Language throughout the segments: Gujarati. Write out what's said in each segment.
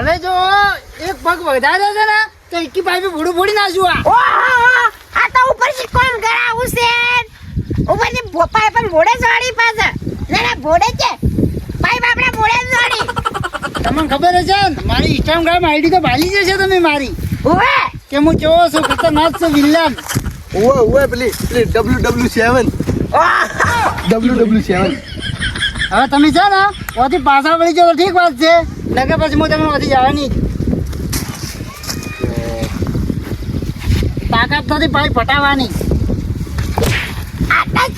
હવે જો એક પગ વધારે છે ને તો એકી પાઇપે ભૂડું ભૂડી નાખશું આ ઓહો આ તો ઉપરથી કોણ કરાવું છે? ઉપરથી ભોપાય પણ ભોડે જોડી પાસે ના ના ભોડે છે. પાઇપ આપણે ભોડે જોડી. તમને ખબર છે ને મારી ઇન્સ્ટાગ્રામ આઈડી તો ભાલી જશે તમે મારી. ઓવે કે હું કેવો છું ખતરનાક છું વિલન ઓવે ઓવે પેલી પેલી W W seven W W seven હવે તમે છે ને ઓથી પાછા વળી જાઓ ઠીક વાત છે. નકર પછી હું તમને ઓથી જવાની નહીં તાકાત નથી પાછી ફટાવાની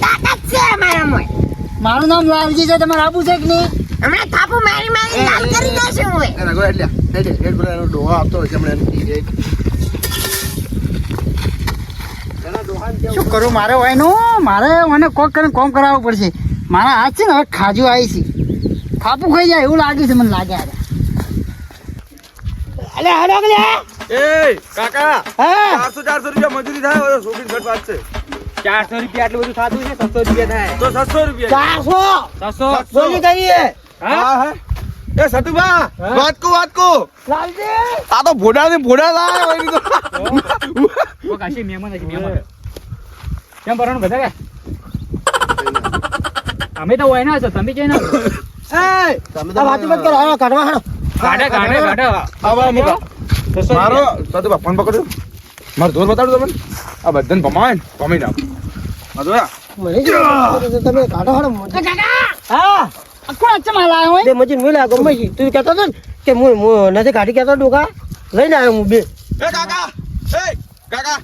તાકાત છે અમારા મારું નામ લાલજી છે તમારે આપું છે કે નહીં? હમણાં થાપુ મારી મારી લાલ કરી દેશું એટલે પેલા એનો ડોહો આપતો હોય હમણાં? શું કરું મારે નું? મારે મને કોક કરીને કોમ કરાવવું પડશે. મારા હાથ છે ને હવે ખાજુ આવી છે. થાપું ખાઈ જાય એવું લાગે છે મને લાગે આજે. અલે હાલો કે એ કાકા હા? ચારસો ચારસો રૂપિયા મજૂરી થાય હવે શોખીન ઘટ વાત છે. ચારસો રૂપિયા આટલું બધું થતું છે સત્સો રૂપિયા થાય. તો સાતસો રૂપિયા. ચારસો? છસો બોલી કહીએ હા? હા એ સતુભા વાત કો વાત કો લાલજી. આ તો ભોડા ને ભોડા લાય હોય તો. ઓ કાશી મહેમાન છે મહેમાન. કેમ ભરવાનું બધા કે? અમે તો હોય ના છો તમે કે ના એ તમે તો વાત મત કરો હાલો કાઢવા હાલો કાઢે કાઢે કાઢે આવા મૂકો. મારો. સતુભા ફોન પકડજો. મારો જોર બતાડો તમને. આ બધાને ભમાય ને ભમી નાખ. મને તમે કાઢો હા. આ કોણ અચ્છા માલ આવ્યો હોય? તે મજીન મિલા ગમે તું કહેતો હતો ને કે હું હું નથી કાઢી કહેતો ડોકા લઈને આવ્યો હું બે. એ કાકા! એ કાકા!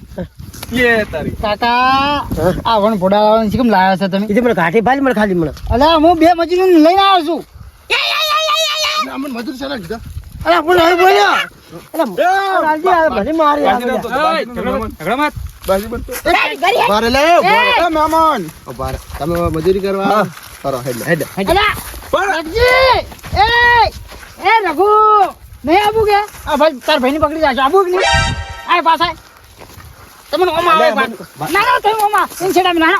એ તારી. કાકા આ વણ ભોડા લાવવાનું છે કેમ લાવ્યા છે તમે? એ મને કાઢી ભાલી મને ખાલી મને. અલા હું બે મજૂરી લઈને આવ્યો છું. અમને મજૂર છે કીધા. અરે બોલ્યો અરે આ મારી ઝઘડો મત, તમે મજૂરી કરવા કરો હેડ હેડ એ એ રઘુ નહીં આવું કે? આ ભાઈ તાર ભાઈને પકડી જાશો આવું કે નહીં? આય પાછા તમને ઓમાં આવે ના ના તમે ઓમાં ના ના.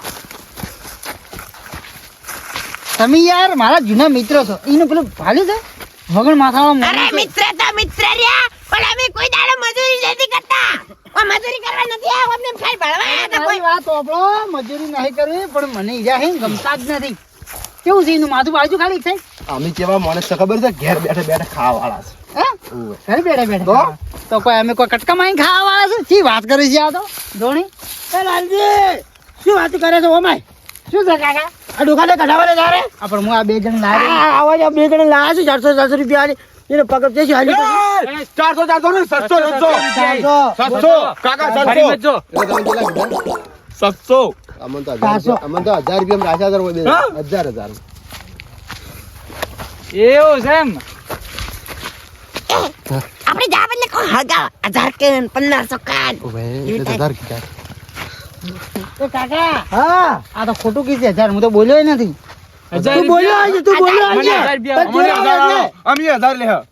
તમે યાર મારા જૂના મિત્ર છો. એનું પેલું ભાલ્યું છે? વગર માથામાં અરે મિત્ર તો મિત્ર રહ્યા. પણ અમે કોઈ દાડો મજૂરી નથી કરતા. ઓ મજૂરી કરવા નથી આવ્યા અમને ફેર ભરવા આવ્યા હતા કોઈ વાત ઓપડો મજૂરી નહીં કરવી પણ મને ઈજા હે ગમતા જ નથી. કેવું છે એનું માથું બાજુ ખાલી છે અમે કેવા માણસ છે ખબર છે? ઘેર બેઠા બેઠા ખાવા વાળા છે. હે? ઘરે બેઠા બેઠા તો? કોઈ અમે કોઈ કટકા માં ખાવા વાળા છે? શી વાત કરી છે આ તો? ધોણી એ લાલજી શું વાત કરે છે ઓમાય? શું છે કાકા? આ ડોકાને કઢાવવાને જારે આ પણ હું આ બે જણ લાવે આ આવાજ આ બે જણ લાયા છે? ચારસો ચારસો રૂપિયા આલી. એને પગ છે હાલી એ, ચારસો ચારસો ને સસ્તો સસ્તો ચારસો. સસ્તો કાકા ફરી સસ્તો મત જો. સસ્તો અમન તો ચારસો. હજાર અમન તો હજાર રૂપિયા રાખ્યા હતા હા? બે હજાર હજાર. એવું છે એમ? આપણે જા બદલે કો હગા હજાર કે પંદરસો કાન હજાર કીધા એ કાકા હા. આ તો ખોટું કીધું હજાર હું તો બોલ્યો નથી. તું બોલ્યો આજે તું બોલ્યો અમે હજાર લે હા.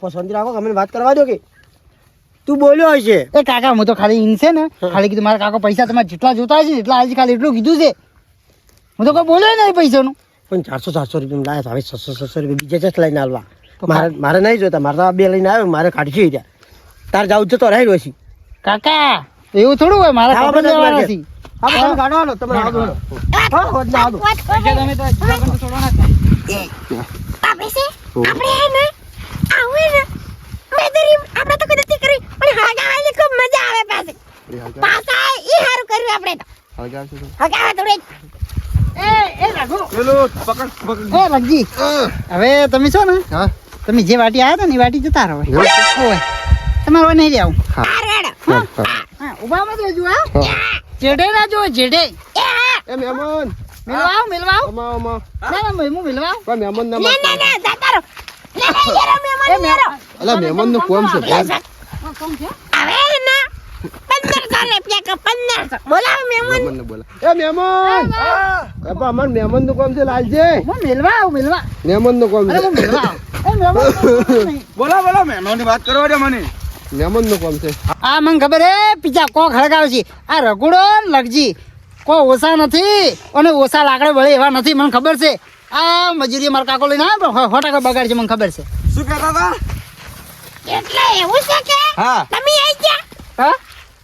પસંદ રાખો અમને વાત કરવા દો કે. તું બોલ્યો હશે. એ કાકા હું તો ખાલી ઇન છે ને ખાલી કીધું મારા કાકા પૈસા તમારે જેટલા જોતા હશે એટલા આજે ખાલી એટલું કીધું છે. હું તો કોઈ બોલ્યો નહીં પૈસાનું. પણ ચારસો ચારસો રૂપિયા લાયા હવે છસો છસો રૂપિયા બીજા ચેસ લઈને આવવા મારે મારે નહીં જોતા. મારે તો આ બે લઈને આવ્યો મારે કાઢશે છે તાર જાવ જતો રહી રહ્યો છે કાકા એવું થોડું હોય મારા ખાવા લેવાના છે તમે કાઢવાનો તમે આવો. હા. ના આવો. તમે તો હજી છોડવાના છે. આપણે છે આપણે હે ને આવું ને મજૂરી આપણે તો કદી કરી પણ હગાવાની ખૂબ મજા આવે પાસે પાસા ઈ હારું કર્યું આપણે તો. હગાવા થોડી એ એ રાખો પેલું પકડ પકડ. એ રગજી હવે તમે છો ને? હા. તમે જે વાટી આવ્યા હતા ને એ વાટી જતા રહો. ઓય તમારે હવે નહીં હા. ઊભા મત રહેજો હા. જેડે ના જો જેડે. એ મહેમાન. મિલવાઓ મિલવાઓ. મિલવા આવ અમા અમા ના ના મહેમુ મિલવાઓ. આવ પણ મહેમાન ના ના ના ના જાતા રહો ના ના યાર મહેમાન યાર અલા મહેમાનનું કોમ છે ભાઈ. હવે ને પંદરસો રૂપિયા કે પંદરસો બોલાવો મહેમાન. મહેમાન બોલા એ મહેમાન. એ પણ અમાર મહેમાનનું કોમ છે લાલજી. હું મિલવા મિલવા. મહેમાનનું કોમ છે. મિલવા આવ મહેમાન. બોલા બોલા મહેમાનની વાત કરવા દે મને. મહેમાનનું કોમ છે. આ મને ખબર હે પીછા કો ખડકાવે છે. આ રઘુડો લગજી. કો ઓછા નથી અને ઓછા લાકડે વળે એવા નથી મને ખબર છે. આ મજૂરી મારા કાકો લઈને આવે પણ સો બગાડ છે મને ખબર છે. શું કહેતા હતા? એટલે એવું છે કે હા. તમે આઈ ગયા? હા?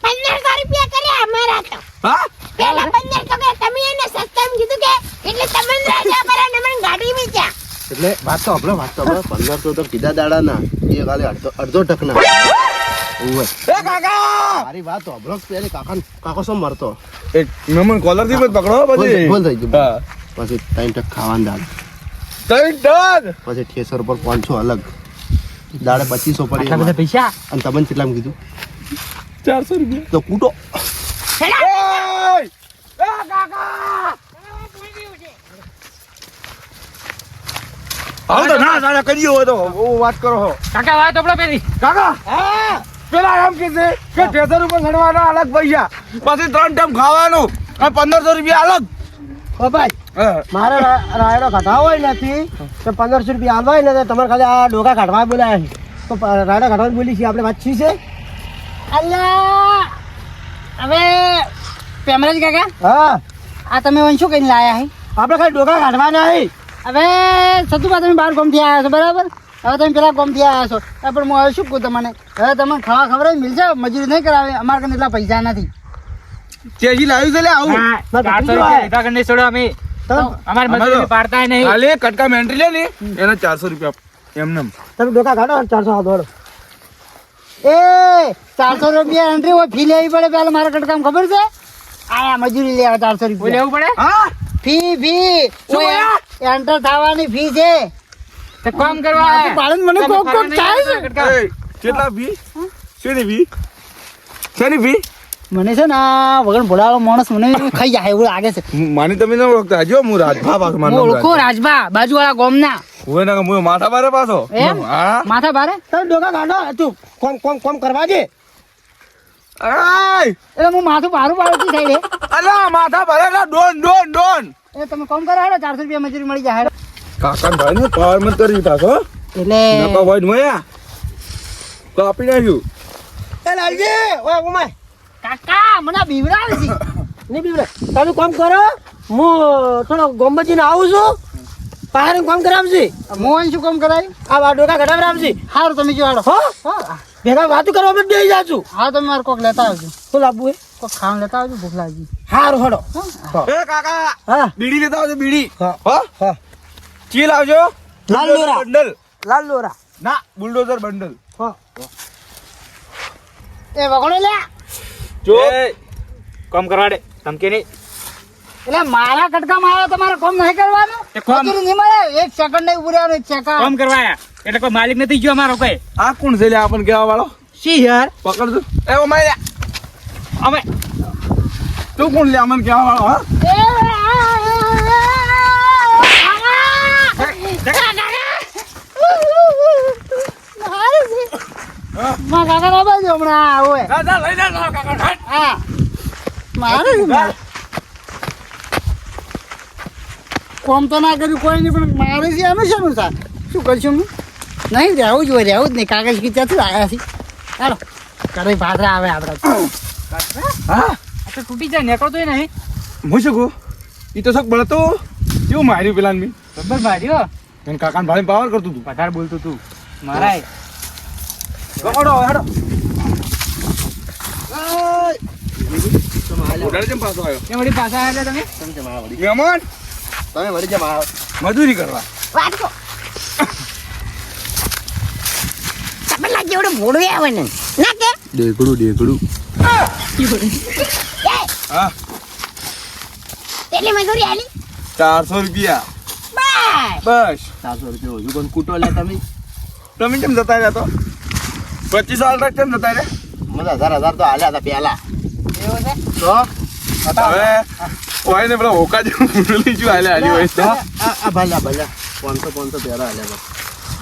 પંદરસો રૂપિયા કર્યા અમારા તો. હા? પેલા પંદરસો તમે એને સસ્તામાં કીધું કે એટલે તમને રાજા પર મને ગાડી વેચ્યા. એટલે વાત તો આપણે વાત તો આપણે પંદરસો તો કીધા દાડા ના એ ખાલી અડધો અડધો ટકના કાકા! મારી વાત તો અભરો પેલી કાકા કાકો શું મરતો? એક મહેમાન કોલરથી પકડો પછી? થઈ ગયું. પછી ત્રણ ટક ખાવાનું દાળ. ત્રણ ટક? પછી ઠેસર પર પાંચસો અલગ. દાડે પચીસો પડી બધા પૈસા? અને તમને કેટલામાં કીધું? ચારસો રૂપિયા. તો કૂટો. કાકા! આવો તો ના ના કરી હોય તો હું વાત કરો હો. કાકા વાત આપણે પેલી. કાકા પેલા એમ કે છે કે ઠેસર ઉપર ચડવાના અલગ પૈસા. પછી ત્રણ ટાઈમ ખાવાનું અને પંદરસો રૂપિયા અલગ. ઓ ભાઈ હા. મારે રાયડો કાઢવા હોય નથી તો પંદરસો રૂપિયા આવવા હોય ને તમારે ખાલી આ ડોકા કાઢવા બોલાય છે. તો રાયડો કાઢવાની બોલી છે આપણે વાત છી છે? અલ્યા હવે પેમરાજ કાકા હા. આ તમે શું કઈને લાયા હે? આપણે ખાલી ડોકા કાઢવાના હે. હવે સતુભા તમે બહાર ગોમથી આવ્યા છો બરાબર? હવે તમે પેલા ગોમથી આવ્યા છો પણ હું હવે શું કહું તમને? હવે તમને ખાવા ખબર મિલશે મજૂરી નહીં કરાવે? અમારા કને એટલા પૈસા નથી. ચેજી લાવ્યું છે લે આવું. ચારસો રૂપિયા લીધા કરીને છોડો અમે. અમારે મજૂરી પાડતા નહીં. હાલે કટકા મેન્ટ્રી લે ને એના ચારસો રૂપિયા એમને તમે ડોકા કાઢો ચારસો હાથ વાળો. એ ચારસો રૂપિયા એન્ટ્રી હોય ફી લેવી પડે પેલા મારા કટકામ ખબર છે? આયા મજૂરી લેવા ચારસો રૂપિયા લેવું પડે? હા. Fee fee. એન્ટર થવાની ફી છે. તે કામ કરવા પાડીને મને કોક કોક થાય છે. કેટલા ફી? શેની ફી? શેની ફી? મને છે ને આ વગર ભોળાવાળો માણસ મને ખાઈ જાય એવું લાગે છે. માની તમે ન ઓળખતા. જો હું રાજભા પાછો હું ઓળખો રાજભા. બાજુવાળા ગોમના. હું ના હું માથા બારે પાછો? એમ? હા. માથા ભારે તો ડોગા ગાડો તું કોમ કોમ કોમ કરવા દે એટલે હું માથું ભારું પાડું છું સાઈડે અલા માથા ભરે લા ડોન ડોન ડોન. એ તમે કોમ કરો હેડો ચારસો રૂપિયા મજૂરી મળી જાય હેડો. કાકા ભાઈ ને પાવર મત કરી પાછો એટલે નકા ભાઈ મોયા. તો આપી નાખ્યું. એ લાલજી ઓ ઉમાય. કાકા મને બીવડાવે છે. નહીં બીવડે તમે કોમ કરો હું થોડો ગોમબજીને આવું છું. બહાર કોમ કરાવશે. મોહન શું કામ કરાય? આ ડોકા કઢાવરાવશે હારું તમે જો હેડો હો? હો. ભેગા વાતું કરવા માટે બેસી જા છું હા તમે મારે કોક લેતા આવજો. શું લાવવું હે કોક ખાવા લેતા આવજો ભૂખ લાગી. હારું હડો. એ કાકા હા. બીડી લેતા આવજો બીડી. હા. હા? ચી લાવજો લાલ દોરા. બંડલ. લાલ દોરા ના બુલડોઝર બંડલ. હા. એ વગણો લે. જો. કામ કરવા દે. ધમકી નહીં. એટલે મારા કટકામાં આવ્યો તમારે કોમ નહીં કરવાનું? કોમ- નહીં મળે એક સેકન્ડ નહીં ઉભું રહેવાનું એક સેકન્ડ કામ કરવા આયા. એટલે કોઈ માલિક નથી ગયો અમારો કઈ. આ કોણ છે આપણને કેવા વાળો? સી યાર? પકડજો. એ ઓમાય અમે તું કોણ લે અમને કેવા વાળો હા? મારા કાકા ના બાજુ હમણાં આવો લઈ જા, કાકા, હા. મારે શું? કોમ તો ના કર્યું કોઈ નહીં પણ મારે છે એનું શેનું શું કરશું હું નહીં રહેવું જોઈએ રહેવું જ નહીં. કાગળ કી ક્યાંથી આવ્યા છે ચાલો કરે ભાદરા આવે આપણા હા? તો તૂટી જાય નીકળતો નહીં. હું શું કહું? ઈ તો શક બળતો કેવું માર્યું પેલા મેં? બરાબર માર્યો? એને કાકાને ભાઈ પાવર કરતું તું. વધારે બોલતું તું. મારાય પકડો હેડો. મજૂરી કરવા પાછો આવ્યો કેમ વળી પાછા આવ્યા તમે મહેમાન તમે વળી જેમ આવો મજૂરી કરવા વાત કો ભોળવે આવે ને ના કે ડેગડું એ હા કેટલી મજૂરી આલી ચારસો રૂપિયા બસ ચારસો રૂપિયા હજુ કોણ કૂટો લે તમે તમે કેમ જતા રહ્યા તો પચીસ હાલ તક કેમ જતા રહ્યા મને હજાર હજાર તો હાલ્યા હતા પેલા એવું છે તો હવે હોય ને પેલા હોકા જેવું લઈ જો હાલ્યા હાલી હોય તો ભલે ભલે પાંચસો પાંચસો પહેલા હાલ્યા બસ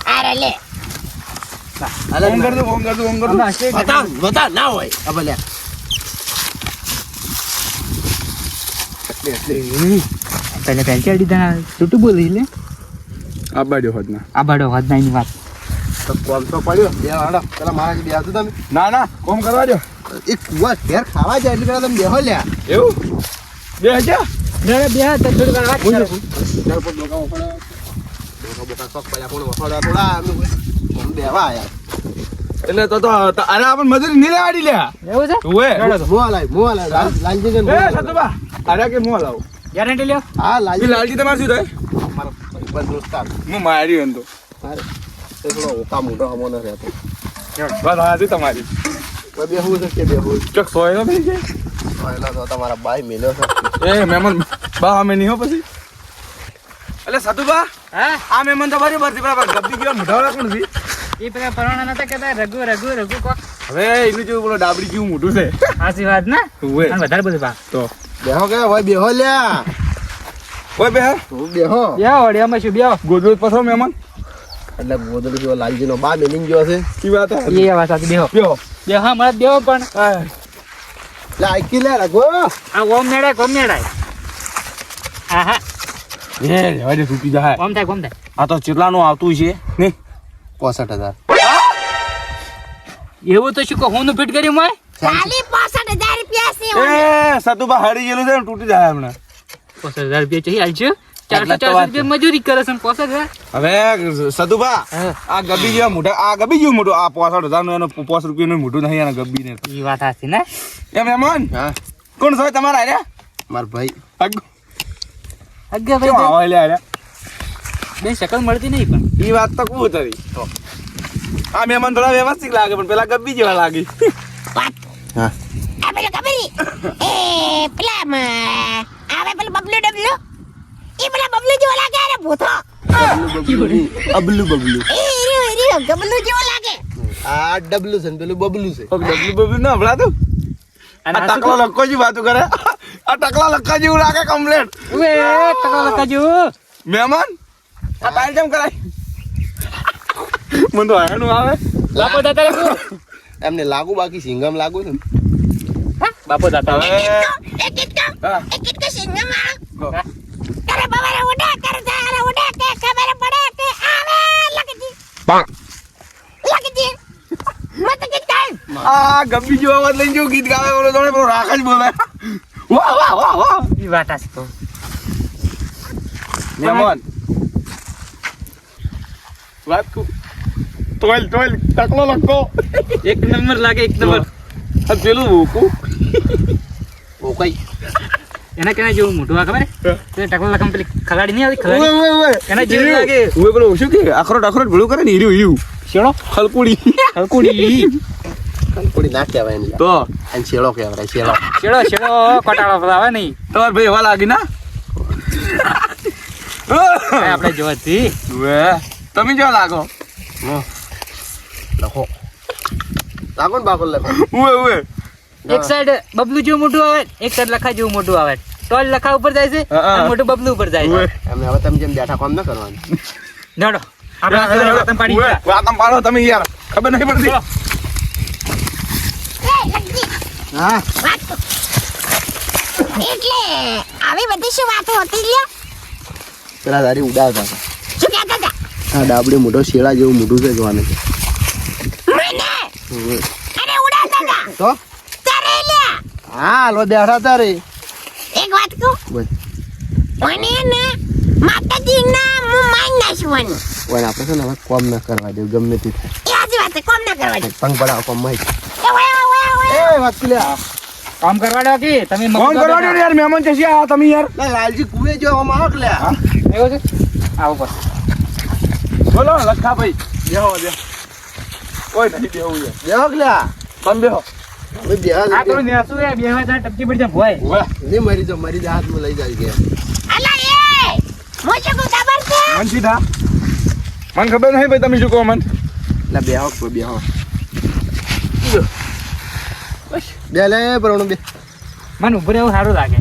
આ લે હાલે ફોન કરજો ફોન કરજો ફોન કરજો બતા બતા ના હોય આ ભલ્યા પહેલે પહેલથી અડી દા છૂટું બોલી લે આબાડ્યો હોત ના આબાડ્યો હોત વાત એની વાત તો કોમ તો પડ્યો બે હાડો પેલા મારા બે હતું તમે ના ના કોમ કરવા દો એક કુવા ઘેર ખાવા જાય એટલે પેલા તમે બેહો લ્યા એવું બે હજાર બે હાથ થોડી વાર વાત કરો. બોકા કોણ વખોડા થોડા કોમ આયા એટલે તો તો તો- અરે આપણ મજૂરી નહીં લેવાડી લે. એવું છે? ઓવે મોવા હલાય, મોવા હલાય. લાલજી લાલજીને એ સતુબા અરે કે હું લાવું ગેરંટી લ્યો. હા લાલજી. લાલજી તમારે શું થાય? મારો ભાઈબંધ દોસ્તાર. હું માર્યો એમ તો. મારે એ થોડો ઓકા મોટો હમો ન રહેતો. બસ હાજી તમારી? બધી બેહવું છે કે બેહવું ચક ચોક સોય થઈ જાય પહેલા તો તમારા ભાઈ મેલ્યો છે. એ મેમન બા અમે નહીં હો પછી. એટલે સતુબા હા? આ મહેમાન તો બરાબર છે બરાબર ગબ્બી ગયો મોઢા કોણ છે? એ પેલા પરોણા નતા કહેતા? રઘુ રઘુ રઘુ કોક હવે એનું જેવું બોલો ડાબડી જેવું મોટું છે. આશીર્વાદ ના? ઓવે વધારે બધું બા તો. બેહો કે બેહો લ્યા. ઓય બે તું બેહો. બ્યાવો વડિયામાં શું બ્યાવો ગોદરેજ પથરો મહેમાન? એટલે ગોદડી જેવો લાલજીનો બા મેલિંગ ગયો છે. કી વાત એ વાત સાચી બેહો. બેહો. બેહો હા મળે બેહો પણ. લે લે રઘુ. આ ઓમ મેળાય કોમ મેળાય હા હા એ રેવા દે તૂટી જાય. ઓમ થાય કોમ થાય. આ તો ચેટલાનું આવતું છે ને પોસઠ હજાર. એવું તો શું કહું હું ફિટ કર્યું માય? ખાલી 65000 રૂપિયા છે એ સતુભા હરી ગયેલું છે ને તૂટી જાય હમણાં. પોસઠ હજાર રૂપિયા ચાહી ચારસો ચારસો રૂપિયા મજૂરી કરે છે પોસઠ હજાર. હવે સતુભા આ ગબ્બી જેવા મોટા આ ગબ્બી જેવું મોટું આ પોસઠ હજારનું એનું પોસ રૂપિયાનું મોટું નહીં એના ગબ્બી ને એ વાત સાચી ને? એ મહેમાન હા. કોણ છો તમારા આર્યા માર ભાઈ. અગ- અગ્ગા ભાઈ આવા લે આર્યા બે શકલ મળતી નહીં પણ. એ વાત તો કહું તારી. આ મહેમાન થોડા વ્યવસ્થિત લાગે પણ પેલા ગબ્બી જેવા લાગે. હા. આ પેલો ખબર એ પેલા આવે પેલો બબલુ ડબલુ? એ પેલા બબલુ જેવો લાગે અરે ભૂતો? અબલું બબલું. એ એ રહ્યો, ગબલુ જેવો લાગે. આ ડબલું છે પેલું બબલું છે. ડબલું બબલું ના હમણાં તો. આ આ ટકલો લખો જેવી વાતો કરે. આ ટકલા લખા જેવું લાગે કમ્પ્લેટ ટકલા લખા જેવું. મહેમાન? આ બાઈલ કેમ કરાય મને તો હાયણું આવે લાપો દાતા લાગુ એમને લાગુ બાકી સિંગમ લાગુ છે ને બાપો દાતા હવે એક. એક ગીત સિંગમ વાળું? ગો. બવારે ઉડે, કરે ધારે ઉડે, કે ખબર પડે કે આવે લગજી. લગજી. મત ગીત ગાય. આ ગબ્બી જેવો અવાજ લઈને જેવું ગીત ગાવે બોલો તો પેલો રાખ જ બોલે વાહ વાહ વાહ વાહ વાત મહેમાન વાત. કુ ટોયલ ટોયલ ટકલો લખો. એક નંબર લાગે એક નંબર. આ પેલું ભૂકું ભૂકાઈ કઈ. એના કેના જેવું મોટું આ ખબર હે? તે ટકલો લખમ પેલી ખલાડી નહીં આવતી? ખલાડી? એના જેવું લાગે. ઉવે પેલો શું કે? આખરો આખરો ભેળું કરે ને હીરું હીરું. શેડો ખલકુડી. હલકુડી ખલકુડી ના કહેવાય તો? અને શેળો કહેવાય શેળો. શેડો શેડો કટાળો બધા આવે નહીં. તમાર ભાઈ એવા લાગી ના? આપણે જોવાથી. તમે કેવા લાગો. લખો. લાગો ને બાકો લખો. ઉવે ઉવે. એક સાઈડ બબલું જેવું મોટું આવે એક સાઈડ લખા જેવું મોટું આવે. ટોલ લખા ઉપર જાય છે. અને મોટું બબલું ઉપર જાય છે. અમે હવે તમે જેમ બેઠા કામ ન કરવાનું. નડો. આપણે વાતમ પાડી. વાતમ પાડો તમે યાર. ખબર નહીં પડતી. હા. એટલે આવી બધી શું વાતો હતી લ્યો? પેલા તારી ઉડાવતા હતા? આ ડાબડી મોટો શેળા જેવું મોટું છે જોવાનું. છે. તો? તારે લ્યા. હા લો બેઠા તારે. એક વાત કહું? બોલ. મને ને માતાજીના હું માન નાખવાનું. ઓય આપણે છે ને હવે કોમ ના કરવા દેવું ગમે તે થાય. એ આજી વાત કોમ ના દે પંગ પડાવ કોમ મય એ ઓય, ઓય, ઓય. એ વાત લે કામ કરવા દો કે તમે ફોન કરવા. દો યાર મહેમાન છે આ તમે યાર? લાલજી કુએ જો આમ આવ લે. એવું છે? આવો બસ. બોલો લખા ભાઈ બેહો. બે કોઈ નહીં બેહવું યાર બેહો લે તમે બેહો. હવે બેહા આ તો નેસું એ બે હજાર ટપકી પડી જાય ભોય. ઉવે મરી જાવ મરી જા હાથમાં લઈ જાય કે. અલા એ! હું શું કહું ખબર છે? મન મને ખબર નહીં ભાઈ તમે શું કહો મન. બેહો કોઈ બેહો. બે લે પરણું બે. મને ઉભરે રહેવું સારું લાગે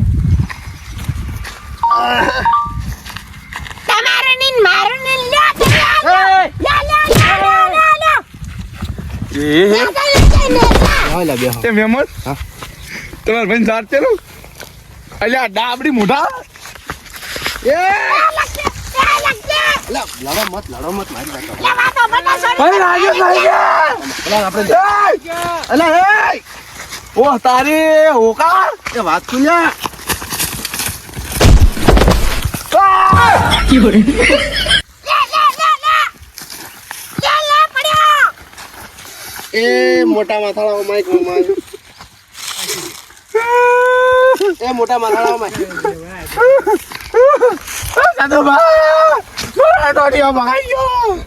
તમારે ને મારું ને લ્યો તમે આ લ્યો. એ! લ્યો, લ્યો, લ્યો, લ્યો, લ્યો, લ્યો. એ લ્યો, તો લઈ જાય ને, લ્યો. બેહો લે. બેહો એ મહેમાન હા. તમારા ભાઈ સાથ ચલો અલ્યા ડાબડી મોઢા. એ! લડો મત લડો મત મારી વાત લ્યો, વાતો બધા છોડી ભાઈ રાજુ ભાઈ અલા આપણે અલ્યા એ! ઓ તારી હોકાર એ વાત તું એ મોટા માથાળા માઈકમાં એ મોટા માથાળા માં. દાદો બા મારા ટોટીઓ ભગાઈ ગયો.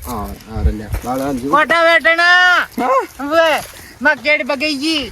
ગઈ.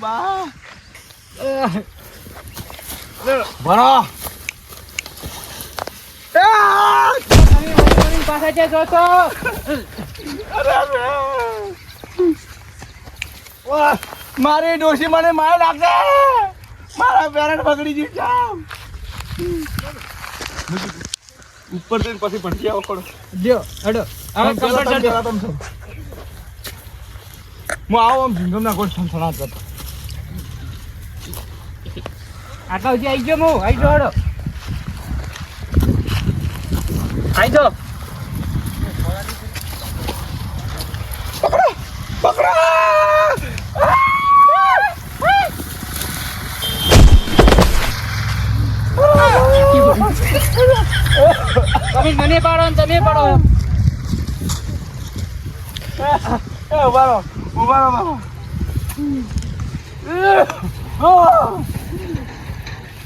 બા ભણો પાસે છે જોતો મારી ડોશી મને માર લાગે મારા પેરેન્ટ બગડી ગયું છે. ઉપર જઈને પછી ભણકી આવો પડો જો હડો. હવે કમ્પ્લીટ કરજો હું આવો આમ ભીંગમના ગોળ સણસણાટ કરતો આટલા સુધી આવી ગયો હું આવી ગયો આવી ગયો. તમે મને પાડો ને તમે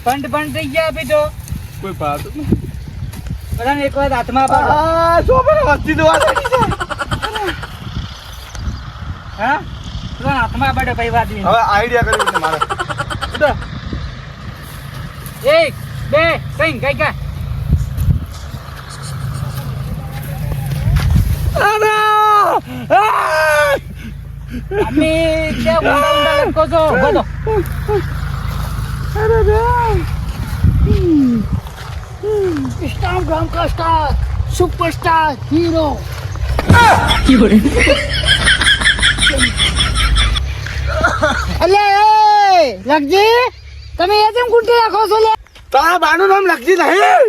પંડ પંડ થઈ ગયા આપી તો. કોઈ વાત. બધાને એક વાત હાથમાં પાડો આ શું પણ વસ્તી છે. હા? બધાને હાથમાં પાડો કઈ વાત હવે આઈડિયા કર્યો છે મારે. ઉઠો. એક બે ત્રણ કઈ કા? અમે ક્યાં ઊંડા ઊંડા લટકો છો. બોલો સ્ટાર ગામ કા સ્ટાર સુપરસ્ટાર હીરો અલે લગજી? તમે એ કેમ ગુંટી રાખો છો લે? તારા બાનું નામ લગજી નહીં?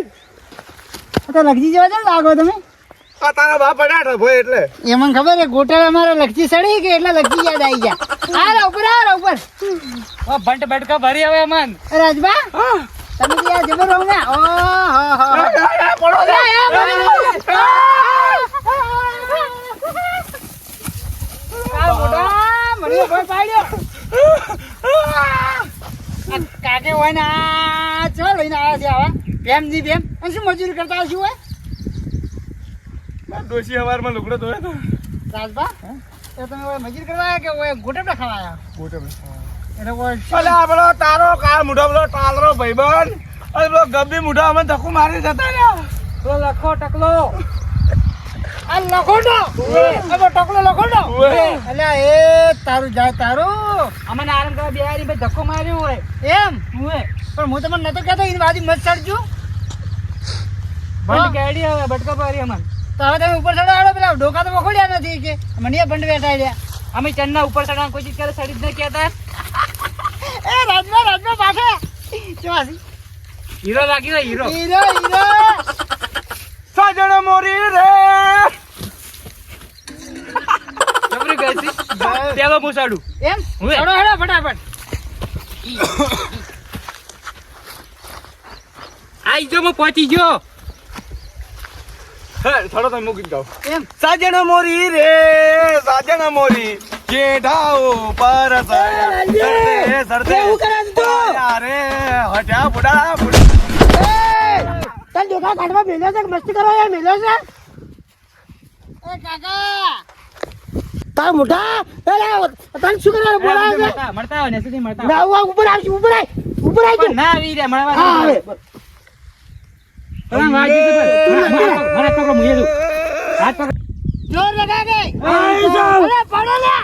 તો લગજી જેવા જ લાગો તમે? આ તારા બા પડ્યા ભાઈ એટલે એ મને ખબર છે ગોટાળા મારા લગજી સડી કે એટલે લગજી યાદ આવી ગયા આ રા ઉપર આ રા ઉપર ઓ ભંટ ભટકા ભરી હવે મન રાજબા તમે તો યાર જબર રહો ને ઓ હો હો આ મોટા મને કોઈ પાડ્યો કાકે હોય ને આ ચો લઈને આવ્યા છે આવા ભેમજી બેમ અને શું મજૂરી કરતા આવશું હોય ડોશી હવારમાં લુગડો ધોયો તો. રાજભા એ તમે મજૂરી કરવા આવ્યા કે હોય ગોટે ખાવા આવ્યા? એટલે ઓય ભલે આપણો તારો કાર મુઢો પેલો ટાલરો ભાઈબંધ. અને પેલો ગબ્બી મુઢો અમે ધક્કો મારી જતા રહ્યા. તો લખો ટકલો. આ લખોટો તો ટકલો લખોડો એટલે અલ્યા એ તારું જાય તારું. અમને આરામ કરવા બિહારી ભાઈ ધક્કો માર્યો હોય. એમ? હું પણ હું તમને નતો કહેતો એની બાજુ મત ચડજો. ભંટ કેડી હવે ભટકા પારી અમન તો હવે તમે ઉપર ચડો પેલા ડોકા તો વખોડ્યા નથી કે. મને બંધ બેઠા રહ્યા અમે ચંદના ઉપર ચડવા કોઈ ચીજ કરે સડી જ ન કહેતા. એ રાજમાં રાજમાં પાસે ચોસી હીરો લાગ્યો હીરો. Hero hero. સાજણ મોરી રે. જબરી ગઈ પેલો મુસાડું. એમ? ચડો હેડો ફટાફટ. આઈ જો હું પહોંચી ગયો. થોડો તમે મૂકી દઉં એમ? સાજણ મોરી રે સાજણ મોરી. જેઠાઓ પર સરતે સરતે કેવું કરે તો? અરે હટ્યા બુડા બુડા. તને ડોકા કાઢવા મેલ્યો છે મસ્તી કરવા યાર મેલ્યો છે? એ કાકા! તાર મોટા અરે તને શું કરવાનું બોલાવે છે? મળતા મળતા હોય ને સુધી મળતા ના ઉપર આવશે ઉપર આય ઉપર આય ના આવી રે મળવા વાગી ગયું ભાઈ. મને પકડો, એ છું. હાથ પકડ. જોર લગા ગઈ આઈ જાઓ. અરે પડો લે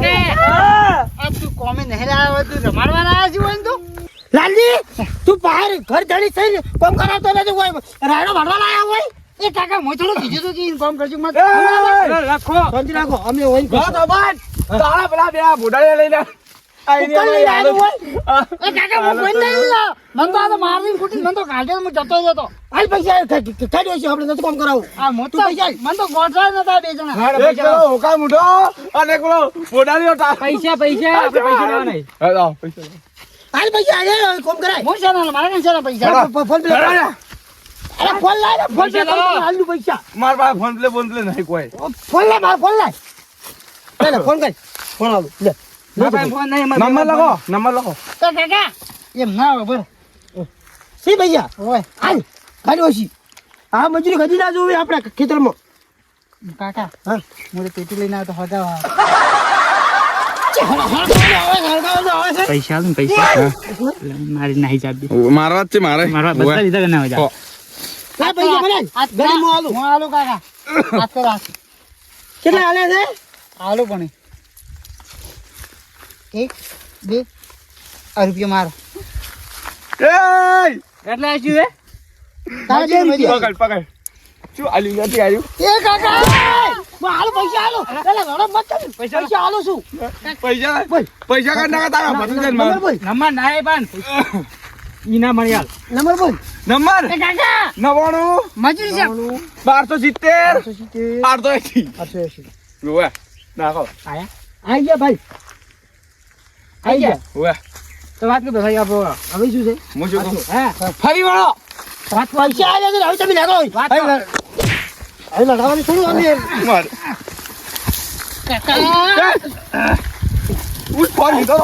આ તું કોમે નહીં લાવ્યો હોય, તું રમાડવા લાવ્યો છે હોય ને તું? લાલજી તું બહાર ઘર ધડી થઈ કોમ કરાવતો નથી કોઈ રાયડો ભરવા લાયા હોય એ કાકા મેં થોડું કીધું હતું કે ઇન્ફોર્મ કરજો મત શાંતિ રાખો અમે હોય ઘા તો બંધ. તારા પેલા બે ભૂંડાળીયા લઈને પૈસા કાઢ્યો છે આપણે નથી કામ કરાવું આ મોટો મને તો ગોઠવા નતા બે જણા. એક પેલો હોકા મૂઢો અને એક પેલો ભૂંડાળીયો ટા- પૈસા પૈસા આપણે પૈસા અરે ફોન લાય ને ફોન પે. હાલ પૈસા. મારા પાસે ફોન પ્લે ફોન પ્લે નહીં કોઈ. ફોન લાય મારો ફોન લાય. લે લે ફોન કર. ફોન આવું લે મારા પાસે ફોન નહીં નંબર લખો નંબર લખો. તો કાકા. એમ ના હોય બર. સી પૈસા હોય હાલ ખાલી ઓછી. આ મજૂરી કદી ના જોવી આપણે ખેતરમાં. કાકા હા. પેટી લઈને આવતો તો પૈસા પૈસા. મારી નાહી જાબી મારવા જ છે મારે. મારવા બધા લીધા ના હોય જા. પૈસા મને આ ગરીબ હું આલું હું કાકા. હાથ કર હાથ. કેટલા હાલે છે? આલું પણ એક બે આ રૂપિયા મારો. એય! એટલે શું હે તારા બે રૂપિયા. પકડ પકડ શું આલ્યું? નથી આલ્યું? એ કાકા હાલો પૈસા હાલો. એટલે ઘણો મત કર. પૈસા હાલો શું? પૈસા પૈસા કાઢ નાખા તારા નંબર ના એ પણ ઈ મણિયાલ નંબર બોલ. નંબર? એ કાકા નવાણું? મજૂરી છે. બારસો સિત્તેર? આઠસો એસી. આઠસો એસી. ઓવે નાખો. આઈ ગયા ભાઈ. આઈ ગયા? ઓવે તો વાત કરો ભાઈ આપો હવે શું છે? હું શું કહું? હા. ફરી વળો. પૈસા આવ્યા છે હવે તમે લાગો વાત હવે લડાવવાની થોડું અમે. માર કાકા! ઉઠ ફોન લીધો